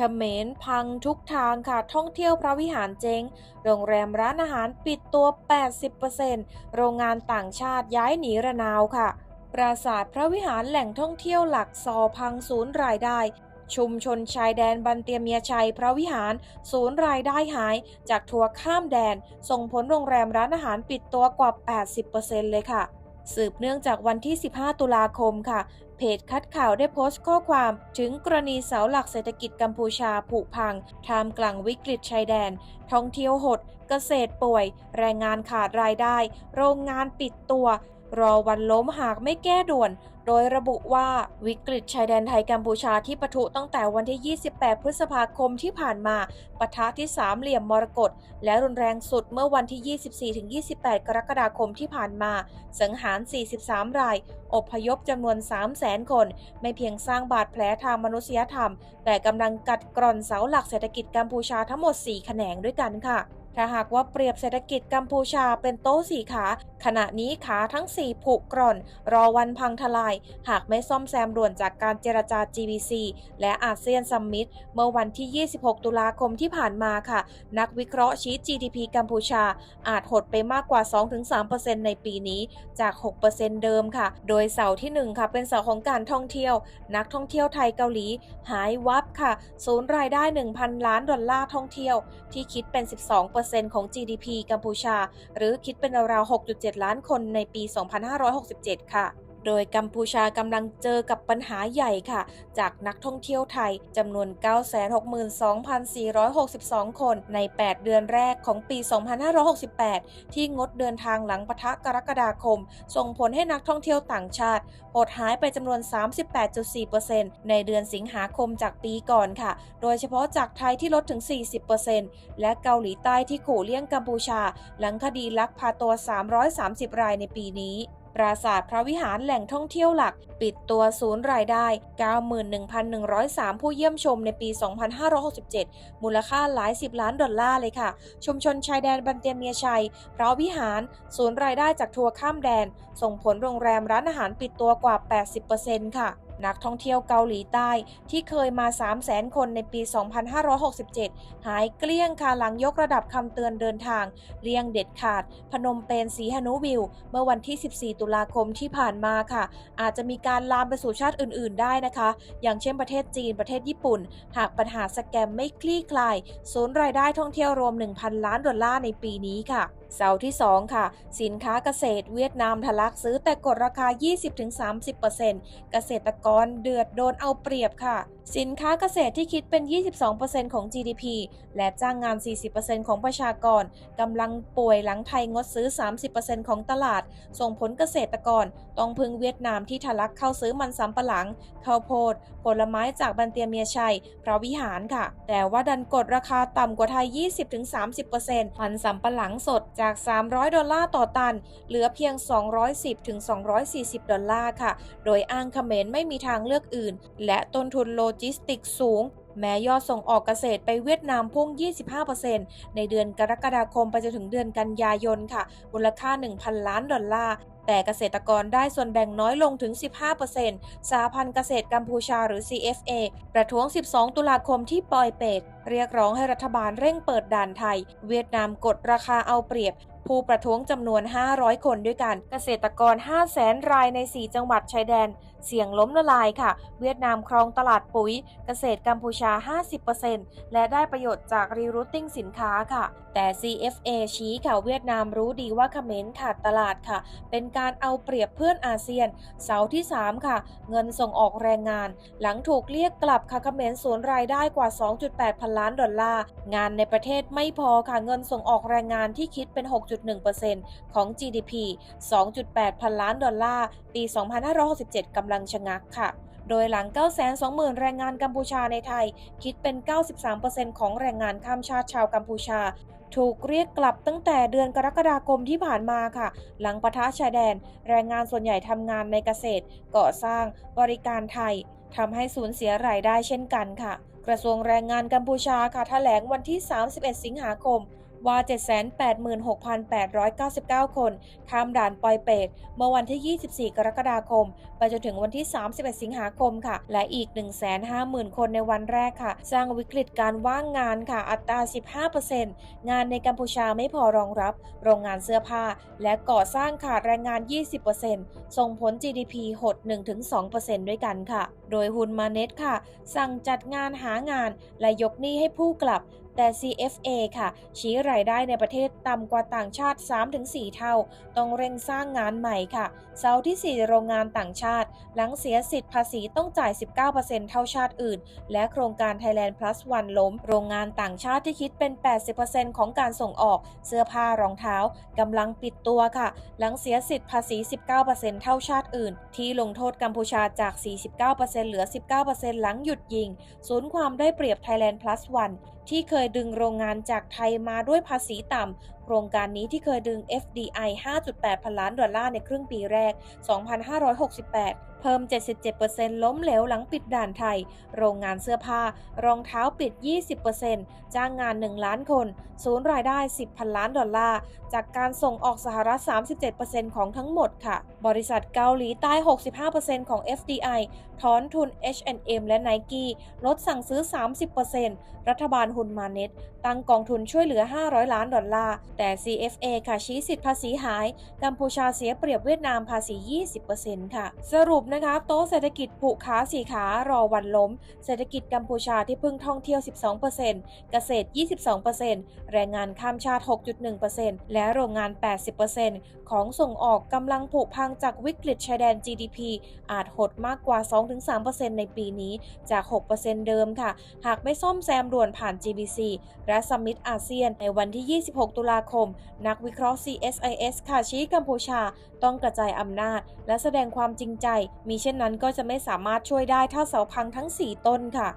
เขมรพังทุกทางค่ะ ท่องเที่ยวพระวิหารเจ๊ง โรงแรมร้านอาหารปิดตัว 80%โรงงานต่างชาติย้ายหนีระนาวค่ะ ปราสาทพระวิหารแหล่งท่องเที่ยวหลักซอพังศูนย์รายได้ ชุมชนชายแดนบันเตียเมียชัย พระวิหารศูนย์รายได้หาย จากทัวร์ข้ามแดน ส่งผลโรงแรมร้านอาหารปิดตัวกว่า 80%เลยค่ะ สืบเนื่องจากวันที่ 15 ตุลาคมค่ะ เพจคัดข่าวได้โพสต์ข้อความถึงกรณีเสาหลักเศรษฐกิจกัมพูชาผุพังท่ามกลางวิกฤตชายแดน ท่องเที่ยวหด เกษตรป่วย แรงงานขาดรายได้ โรงงานปิดตัว รอวันล้มหากไม่แก้ด่วน โดยระบุว่าวิกฤตชายแดนไทยกัมพูชาที่ปะทุตั้งแต่วันที่ 28 พฤษภาคมที่ผ่านมาปะทะที่สามเหลี่ยมมรกตและรุนแรงสุดเมื่อวันที่ 24-28 กรกฎาคมที่ผ่านมา สังหาร 43 ราย อบพยพจำนวน 300,000 คน ไม่เพียงสร้างบาดแผลทางมนุษยธรรม แต่กำลังกัดกร่อนเสาหลักเศรษฐกิจกัมพูชาทั้งหมด 4 แขนงด้วยกันค่ะถ้าหากว่าเปรียบเศรษฐกิจกัมพูชาเป็นโต๊ะสี่ขาขณะนี้ขาทั้ง 4 ผุกร่อน รอวันพังทลาย หากไม่ซ่อมแซมด่วนจากการเจรจา GBC และอาเซียนซัมมิตเมื่อวันที่ 26 ตุลาคมที่ผ่านมาค่ะ นักวิเคราะห์ชี้ GDP กัมพูชา อาจหดไปมากกว่า 2-3%ในปีนี้จาก 6%เดิมค่ะ โดยเสาที่ 1 ค่ะ เป็นเสาของการท่องเที่ยว นักท่องเที่ยวไทยเกาหลี หายวับค่ะศูนย์รายได้ 1,000 ล้านดอลลาร์ท่องเที่ยว ที่คิดเป็น 12%ของ GDP กัมพูชา หรือคิดเป็นราวๆ6.7 7 ล้านคนในปี 2567 ค่ะ โดยกัมพูชากำลังเจอกับปัญหาใหญ่ค่ะ จากนักท่องเที่ยวไทยจำนวน 962,462 คนใน 8 เดือนแรกของปี 2568 ที่งดเดินทางหลังปะทะกรกฎาคม ส่งผลให้นักท่องเที่ยวต่างชาติหดหายไปจำนวน 38.4%ในเดือนสิงหาคมจากปีก่อนค่ะ โดยเฉพาะจากไทยที่ลดถึง 40%และเกาหลีใต้ที่ขู่เลี่ยงกัมพูชา หลังคดีลักพาตัว 330 รายในปีนี้ ปราสาทพระวิหารแหล่งท่องเที่ยวหลัก ปิดตัวศูนย์รายได้ 91,103 ผู้เยี่ยมชมในปี 2567 มูลค่าหลายสิบล้านดอลลาร์เลยค่ะ ชุมชนชายแดนบันเตียเมียชัย พระวิหาร ศูนย์รายได้จากทัวร์ข้ามแดน ส่งผลโรงแรมร้านอาหารปิดตัวกว่า 80%ค่ะ นักท่องเที่ยวเกาหลีใต้ที่เคยมา 300,000 คนในปี 2567 หายเกลี้ยงค่ะหลังยกระดับคำเตือนเดินทาง เลี่ยงเด็ดขาด พนมเปญสีหนุวิว เมื่อวันที่ 14 ตุลาคมที่ผ่านมาค่ะ อาจจะมีการลามไปสู่ชาติอื่น ๆ ได้นะคะ อย่างเช่นประเทศจีนประเทศญี่ปุ่น หากปัญหาสแกมไม่คลี่คลาย ศูนย์รายได้ท่องเที่ยวรวม 1,000 ล้านดอลลาร์ในปีนี้ค่ะเสาร์ที่ 2 ค่ะ สินค้าเกษตรเวียดนามทะลักซื้อแต่กดราคา 20-30%เกษตรกรเดือดโดนเอาเปรียบค่ะ สินค้าเกษตรที่คิดเป็น 22%ของ GDP และจ้างงาน 40%ของประชากรกำลังป่วยหลังไทยงดซื้อ 30%ของตลาด ส่งผลเกษตรกรต้องพึ่งเวียดนามที่ทะลักเข้าซื้อมันสำปะหลังข้าวโพด ผลไม้จากบันเตียเมียชัยพระวิหารค่ะ แต่ว่าดันกดราคาต่ำกว่าไทย 20-30%มันสำปะหลังสดจาก 300 ดอลลาร์ต่อตัน เหลือเพียง 210ถึง240 ดอลลาร์ค่ะ โดยอ้างเขมรไม่มีทางเลือกอื่น และต้นทุนโลจิสติกสูง แม้ยอดส่งออกเกษตรไปเวียดนามพุ่ง 25%ในเดือนกรกฎาคมไปจนถึงเดือนกันยายนค่ะ มูลค่า 1,000 ล้านดอลลาร์ แต่เกษตรกรได้ส่วนแบ่งน้อยลงถึง 15%สาพันธ์เกษตรกัมพูชาหรือ CFA ประท้วง 12 ตุลาคมที่ปอยเปตเรียกร้องให้รัฐบาลเร่งเปิดด่านไทย เวียดนามกดราคาเอาเปรียบ ผู้ประท้วงจำนวน 500 คนด้วยกัน เกษตรกร 500,000รายใน 4 จังหวัดชายแดน เสี่ยงล้มละลายค่ะ เวียดนามครองตลาดปุ๋ย เกษตรกัมพูชา 50%และได้ประโยชน์จากรีรูทติ้งสินค้าค่ะ แต่ CFA ชี้ค่ะเวียดนามรู้ดีว่าเขมรขาดตลาดค่ะ เป็นการเอาเปรียบเพื่อนอาเซียน เสาที่ 3 ค่ะ เงินส่งออกแรงงาน หลังถูกเรียกกลับค่ะเขมรสูญรายได้กว่า 2.8 พันล้านดอลลาร์ งานในประเทศไม่พอค่ะเงินส่งออกแรงงานที่คิดเป็น 6.1%ของ GDP 2.8 พันล้านดอลลาร์ ปี 2567กำลังชะงักค่ะ โดยหลัง 920,000 แรงงานกัมพูชาในไทย คิดเป็น 93%ของแรงงานข้ามชาติชาวกัมพูชา ถูกเรียกกลับตั้งแต่เดือนกรกฎาคมที่ผ่านมาค่ะ หลังปะทะชายแดน แรงงานส่วนใหญ่ทำงานในเกษตร ก่อสร้าง บริการไทยทำให้สูญเสียรายได้เช่นกันค่ะ กระทรวงแรงงานกัมพูชาค่ะแถลงวันที่ 31 สิงหาคม ว่า 786,899 คน ข้ามด่านปอยเปตเมื่อวันที่ 24 กรกฎาคม ไปจนถึงวันที่ 31 สิงหาคมค่ะ และอีก 150,000 คนในวันแรกค่ะ สร้างวิกฤตการว่างงานค่ะ อัตรา 15%งานในกัมพูชาไม่พอรองรับ โรงงานเสื้อผ้า และก่อสร้างขาดแรงงาน 20%ส่งผล GDP หด 1-2%ด้วยกันค่ะ โดยฮุนมาเน็ตค่ะ สั่งจัดงานหางานและยกหนี้ให้ผู้กลับ แต่ CFA ค่ะ ชี้รายได้ในประเทศต่ำกว่าต่างชาติ 3-4 เท่า ต้องเร่งสร้างงานใหม่ค่ะ เสาที่ 4 โรงงานต่างชาติ หลังเสียสิทธิภาษีต้องจ่าย 19%เท่าชาติอื่น และโครงการ Thailand Plus One ล้ม โรงงานต่างชาติที่คิดเป็น 80%ของการส่งออกเสื้อผ้ารองเท้ากำลังปิดตัวค่ะ หลังเสียสิทธิภาษี 19%เท่าชาติอื่น ที่ลงโทษกัมพูชาจาก 49%เหลือ 19%หลังหยุดยิง ศูนย์ความได้เปรียบ Thailand Plus One ที่เคยดึงโรงงานจากไทยมาด้วยภาษีต่ำ โครงการนี้ที่เคยดึง FDI 5.8 พันล้านดอลลาร์ในครึ่งปีแรก 2,568 เพิ่ม 77%ล้มเหลวหลังปิดด่านไทย โรงงานเสื้อผ้า รองเท้าปิด 20%จ้างงาน 1 ล้านคน ศูนย์รายได้ 10พันล้านดอลลาร์ จากการส่งออกสหรัฐ 37%ของทั้งหมดค่ะ บริษัทเกาหลีใต้ 65%ของ FDI ถอนทุน H&M และ Nike ลดสั่งซื้อ 30%รัฐบาลฮุนมาเน็ต ตั้งกองทุนช่วยเหลือ 500 ล้านดอลลาร์ แต่ CFA ค่ะชี้สิทธิภาษีหาย กัมพูชาเสียเปรียบเวียดนามภาษี 20%ค่ะ สรุปนะคะโต๊ะเศรษฐกิจผูกขาสี่ขารอวันล้ม เศรษฐกิจกัมพูชาที่พึ่งท่องเที่ยว 12%เกษตร 22%แรงงานข้ามชาติ 6.1%และโรงงาน 80%ของส่งออกกำลังผุพังจากวิกฤตชายแดน GDP อาจหดมากกว่า 2-3%ในปีนี้จาก 6%เดิมค่ะ หากไม่ซ่อมแซมด่วนผ่าน GBC และสมิตอาเซียนในวันที่ 26 ตุลาคม นักวิเคราะห์ CSIS ค่ะชี้กัมพูชาต้องกระจายอำนาจ และแสดงความจริงใจมีเช่นนั้นก็จะไม่สามารถช่วยได้ถ้าเสาพังทั้ง 4 ต้นค่ะ